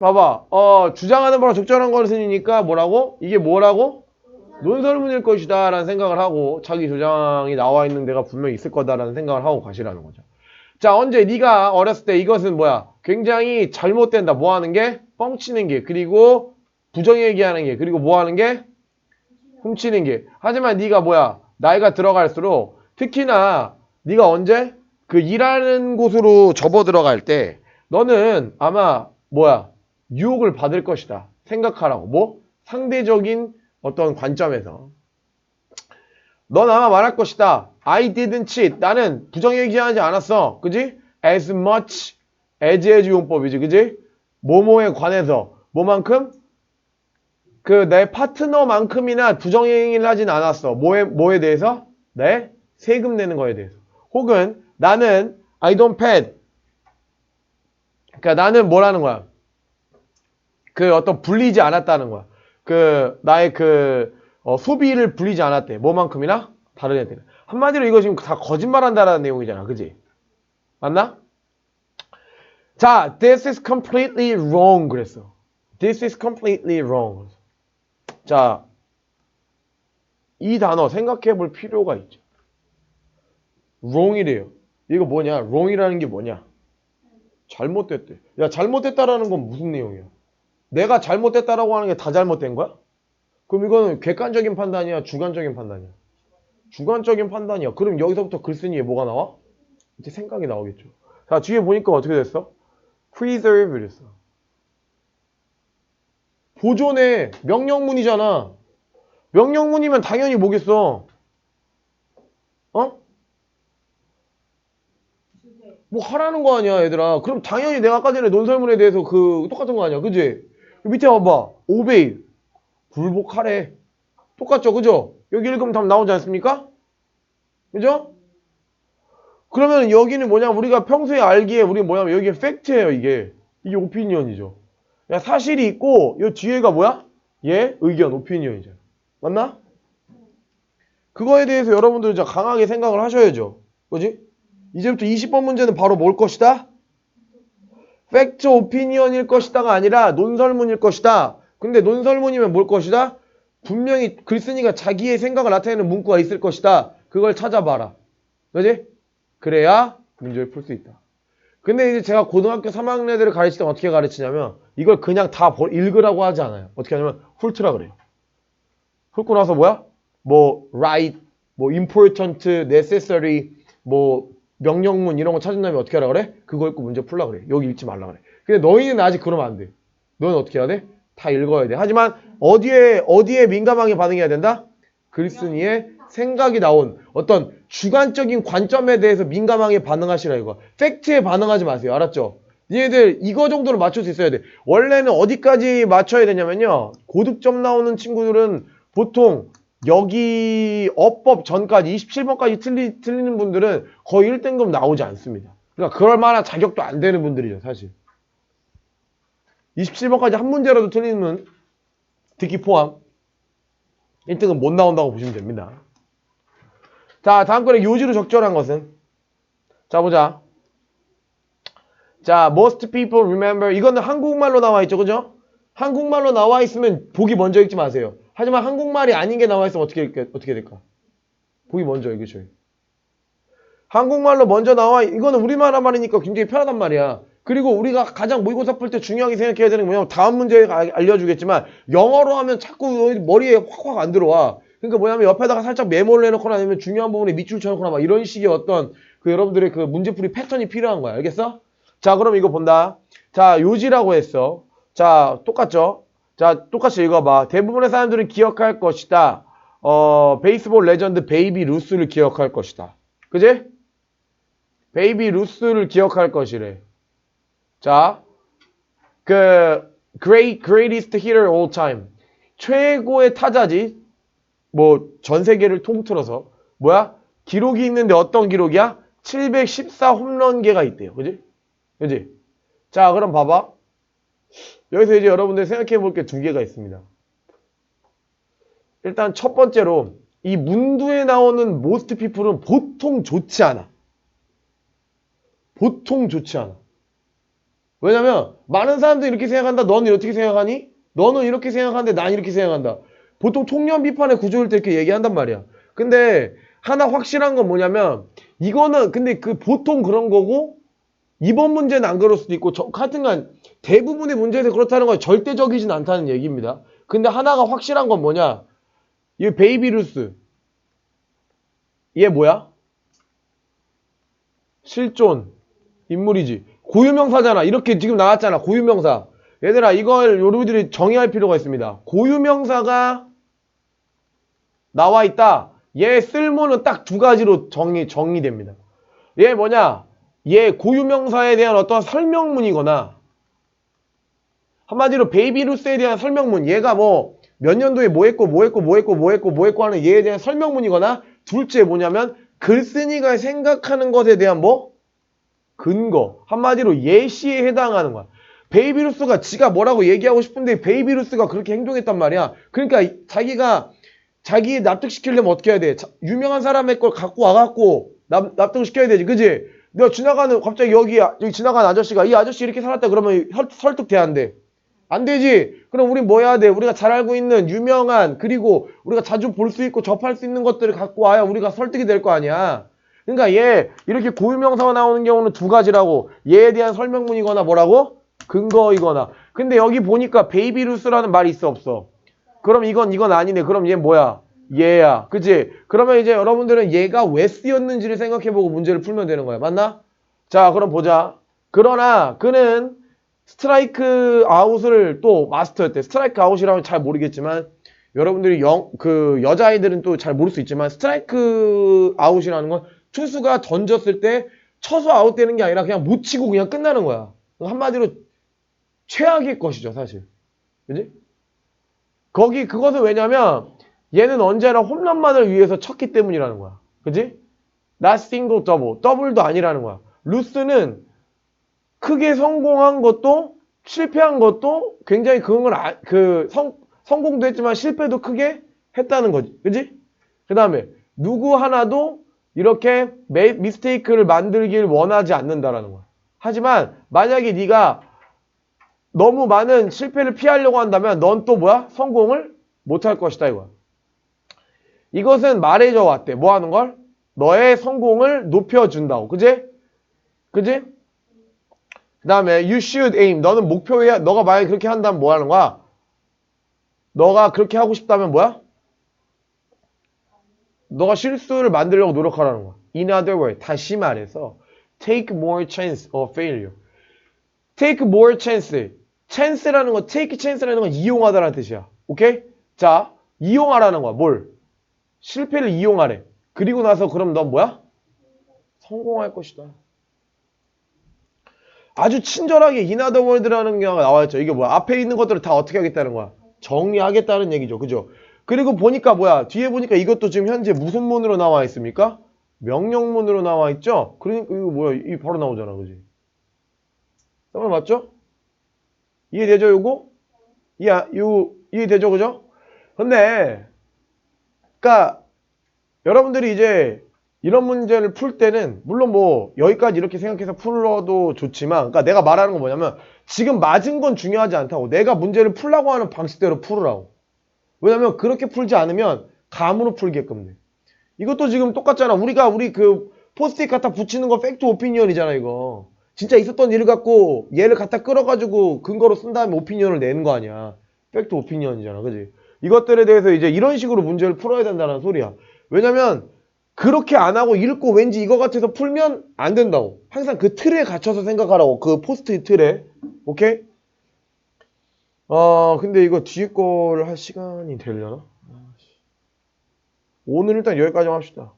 봐봐. 어, 주장하는 바로 적절한 것이니까 뭐라고? 이게 뭐라고? 논설문일 것이다 라는 생각을 하고 자기 주장이 나와 있는 데가 분명히 있을 거다라는 생각을 하고 가시라는 거죠. 자, 언제 네가 어렸을 때 이것은 뭐야? 굉장히 잘못된다. 뭐 하는 게? 뻥치는 게. 그리고 부정 얘기하는 게. 그리고 뭐 하는 게? 훔치는 게. 하지만 네가 뭐야? 나이가 들어갈수록 특히나 네가 언제 그 일하는 곳으로 접어 들어갈 때 너는 아마 뭐야? 유혹을 받을 것이다. 생각하라고. 뭐? 상대적인 어떤 관점에서. 넌 아마 말할 것이다. I didn't cheat. 나는 부정얘기하지 않았어. 그지? As much as as 용법이지. 그지? 뭐뭐에 관해서. 뭐만큼? 그 내 파트너만큼이나 부정행위를 하진 않았어. 뭐에, 뭐에 대해서? 내 세금 내는 거에 대해서. 혹은 나는 I don't pay. 그러니까 나는 뭐라는 거야? 그 어떤 불리지 않았다는 거야. 그 나의 그 어, 소비를 불리지 않았대. 뭐만큼이나? 다른 애들. 한마디로 이거 지금 다 거짓말한다라는 내용이잖아. 그지? 맞나? 자, this is completely wrong 그랬어. This is completely wrong. 자, 이 단어 생각해 볼 필요가 있죠. wrong이래요. 이거 뭐냐? wrong이라는 게 뭐냐? 잘못됐대. 야, 잘못됐다라는 건 무슨 내용이야? 내가 잘못됐다라고 하는 게 다 잘못된 거야? 그럼 이거는 객관적인 판단이야? 주관적인 판단이야? 주관적인 판단이야. 그럼 여기서부터 글쓴이에 뭐가 나와? 이제 생각이 나오겠죠. 자, 뒤에 보니까 어떻게 됐어? preserve 이랬어. 보존해. 명령문이잖아. 명령문이면 당연히 뭐겠어? 어? 뭐 하라는 거 아니야, 얘들아. 그럼 당연히 내가 아까 전에 논설문에 대해서 그 똑같은 거 아니야, 그지? 밑에 봐봐. obey. 굴복하래. 똑같죠, 그죠? 여기 읽으면 답 나오지 않습니까? 그죠? 그러면 여기는 뭐냐, 우리가 평소에 알기에 우리 뭐냐면 여기에 팩트예요, 이게. 이게 오피니언이죠. 야, 사실이 있고, 이 뒤에가 뭐야? 얘 의견, 오피니언이죠. 맞나? 그거에 대해서 여러분들 이제 강하게 생각을 하셔야죠. 그지? 이제부터 20번 문제는 바로 뭘 것이다? 팩트 오피니언일 것이다가 아니라 논설문일 것이다. 근데 논설문이면 뭘 것이다? 분명히 글쓴이가 자기의 생각을 나타내는 문구가 있을 것이다. 그걸 찾아봐라. 그지? 그래야 문제를 풀 수 있다. 근데 이제 제가 고등학교 3학년 애들을 가르칠 때 어떻게 가르치냐면 이걸 그냥 다 버- 읽으라고 하지 않아요. 어떻게 하냐면 훑으라 그래요. 훑고 나서 뭐야? 뭐 right, 뭐 important, necessary, 뭐 명령문 이런 거 찾은 다음에 어떻게 하라 그래? 그거 읽고 문제 풀라 그래. 여기 읽지 말라 그래. 근데 너희는 아직 그러면 안 돼. 너는 어떻게 해야 돼? 다 읽어야 돼. 하지만 어디에 어디에 민감하게 반응해야 된다? 글쓴이의 생각이 나온 어떤 주관적인 관점에 대해서 민감하게 반응하시라 이거. 팩트에 반응하지 마세요. 알았죠? 얘들 이거 정도로 맞출 수 있어야 돼. 원래는 어디까지 맞춰야 되냐면요. 고득점 나오는 친구들은 보통 여기 어법 전까지 27번까지 틀리, 틀리는 분들은 거의 1등급 나오지 않습니다. 그러니까 그럴 만한 자격도 안 되는 분들이죠, 사실. 27번까지 한 문제라도 틀리면 듣기 포함 1등은 못 나온다고 보시면 됩니다. 자, 다음 거는 요지로 적절한 것은 자, 보자. 자, most people remember 이거는 한국말로 나와 있죠, 그죠? 한국말로 나와 있으면 보기 먼저 읽지 마세요. 하지만 한국말이 아닌 게 나와 있으면 어떻게 읽- 어떻게 될까? 보기 먼저 읽으셔요. 한국말로 먼저 나와 이거는 우리나라 말이니까 굉장히 편하단 말이야. 그리고 우리가 가장 모의고사 풀 때 중요하게 생각해야 되는 게 뭐냐면 다음 문제에 알- 알려주겠지만 영어로 하면 자꾸 머리에 확확 안 들어와. 그러니까 뭐냐면 옆에다가 살짝 메모를 해놓거나 아니면 중요한 부분에 밑줄 쳐놓거나 막 이런 식의 어떤 그 여러분들의 그 문제풀이 패턴이 필요한 거야. 알겠어? 자, 그럼 이거 본다. 자, 요지라고 했어. 자, 똑같죠? 자, 똑같이 읽어봐. 대부분의 사람들은 기억할 것이다. 어, 베이스볼 레전드 베이비 루스를 기억할 것이다. 그지? 베이비 루스를 기억할 것이래. 자, 그 great greatest hitter all time. 최고의 타자지. 뭐 전 세계를 통틀어서 뭐야? 기록이 있는데 어떤 기록이야? 714 홈런계가 있대요. 그지? 그지? 자, 그럼 봐봐. 여기서 이제 여러분들 생각해 볼 게 두 개가 있습니다. 일단 첫 번째로 이 문두에 나오는 most people은 보통 좋지 않아. 보통 좋지 않아. 왜냐면 많은 사람들이 이렇게 생각한다. 너는 어떻게 생각하니? 너는 이렇게 생각하는데 난 이렇게 생각한다. 보통 통념 비판의 구조일 때 이렇게 얘기한단 말이야. 근데 하나 확실한 건 뭐냐면 이거는 근데 그 보통 그런 거고 이번 문제는 안 그럴 수도 있고 저, 하여튼간 대부분의 문제에서 그렇다는 건 절대적이진 않다는 얘기입니다. 근데 하나가 확실한 건 뭐냐? 이 베이비 루스 얘 뭐야? 실존 인물이지. 고유명사잖아. 이렇게 지금 나왔잖아. 고유명사. 얘들아 이걸 여러분들이 정의할 필요가 있습니다. 고유명사가 나와 있다. 얘 쓸모는 딱 두 가지로 정의 정의됩니다. 얘 뭐냐? 얘 고유명사에 대한 어떤 설명문이거나 한마디로 베이비 루스에 대한 설명문. 얘가 뭐 몇 년도에 뭐 했고 뭐 했고 뭐 했고 뭐 했고 뭐 했고 하는 얘에 대한 설명문이거나 둘째 뭐냐면 글쓴이가 생각하는 것에 대한 뭐 근거. 한마디로 예시에 해당하는 거야. 베이비루스가 지가 뭐라고 얘기하고 싶은데 베이비루스가 그렇게 행동했단 말이야. 그러니까 이- 자기가 자기 납득시키려면 어떻게 해야 돼? 자- 유명한 사람의 걸 갖고 와갖고 납, 납득시켜야 되지. 그지? 내가 지나가는 갑자기 여기 여기 지나가는 아저씨가 이 아저씨 이렇게 살았다 그러면 설, 설득돼야 안 돼. 안 되지. 그럼 우리 뭐 해야 돼? 우리가 잘 알고 있는 유명한 그리고 우리가 자주 볼 수 있고 접할 수 있는 것들을 갖고 와야 우리가 설득이 될 거 아니야. 그러니까 얘 이렇게 고유명사가 나오는 경우는 두 가지라고. 얘에 대한 설명문이거나 뭐라고? 근거이거나. 근데 여기 보니까 베이비루스라는 말이 있어 없어? 그럼 이건 이건 아니네. 그럼 얘 뭐야? 얘야. 그치? 그러면 이제 여러분들은 얘가 왜 쓰였는지를 생각해보고 문제를 풀면 되는 거야. 맞나? 자, 그럼 보자. 그러나 그는 스트라이크 아웃을 또 마스터했대. 스트라이크 아웃이라면 잘 모르겠지만 여러분들이 영, 그 여자아이들은 또 잘 모를 수 있지만 스트라이크 아웃이라는 건 투수가 던졌을 때 쳐서 아웃되는 게 아니라 그냥 못 치고 그냥 끝나는 거야. 한마디로 최악의 것이죠, 사실. 그지? 거기 그것은 왜냐면 얘는 언제나 홈런만을 위해서 쳤기 때문이라는 거야. 그지? not single double. 더블도 아니라는 거야. 루스는 크게 성공한 것도 실패한 것도 굉장히 그런 걸 아, 그 성, 성공도 했지만 실패도 크게 했다는 거지. 그지? 그 다음에 누구 하나도 이렇게 메, 미스테이크를 만들길 원하지 않는다라는 거야. 하지만 만약에 네가 너무 많은 실패를 피하려고 한다면 넌 또 뭐야? 성공을 못할 것이다 이거야. 이것은 말해줘 왔대. 뭐 하는 걸? 너의 성공을 높여준다고. 그지? 그지? 그 다음에 you should aim. 너는 목표에 너가 만약에 그렇게 한다면 뭐 하는 거야? 너가 그렇게 하고 싶다면 뭐야? 너가 실수를 만들려고 노력하라는 거야. In other words, 다시 말해서 take more chance of failure. take more chance. chance라는 건 take chance라는 건 이용하다라는 뜻이야. 오케이? 자, 이용하라는 거야. 뭘? 실패를 이용하래. 그리고 나서 그럼 넌 뭐야? 성공할 것이다. 아주 친절하게 인하더 월드라는 경우가 나와있죠. 이게 뭐야? 앞에 있는 것들을 다 어떻게 하겠다는 거야? 정리하겠다는 얘기죠. 그죠? 그리고 보니까 뭐야? 뒤에 보니까 이것도 지금 현재 무슨 문으로 나와 있습니까? 명령문으로 나와 있죠? 그러니까 이거 뭐야? 이 바로 나오잖아. 그지? 정말 맞죠? 이해되죠, 요거? 이해, 요, 이해되죠, 그죠? 근데, 그니까, 여러분들이 이제 이런 문제를 풀 때는, 물론 뭐, 여기까지 이렇게 생각해서 풀어도 좋지만, 그니까 내가 말하는 건 뭐냐면, 지금 맞은 건 중요하지 않다고. 내가 문제를 풀라고 하는 방식대로 풀으라고. 왜냐면, 그렇게 풀지 않으면, 감으로 풀게끔 돼. 이것도 지금 똑같잖아. 우리가, 우리 그, 포스트잇 갖다 붙이는 거 팩트 오피니언이잖아, 이거. 진짜 있었던 일을 갖고 얘를 갖다 끌어가지고 근거로 쓴 다음에 오피니언을 내는 거 아니야. 팩트 오피니언이잖아. 그지? 이것들에 대해서 이제 이런 식으로 문제를 풀어야 된다는 소리야. 왜냐면 그렇게 안 하고 읽고 왠지 이거 같아서 풀면 안 된다고. 항상 그 틀에 갇혀서 생각하라고. 그 포스트 틀에. 오케이? 어, 근데 이거 뒤에 걸할 시간이 되려나? 오늘 일단 여기까지 합시다.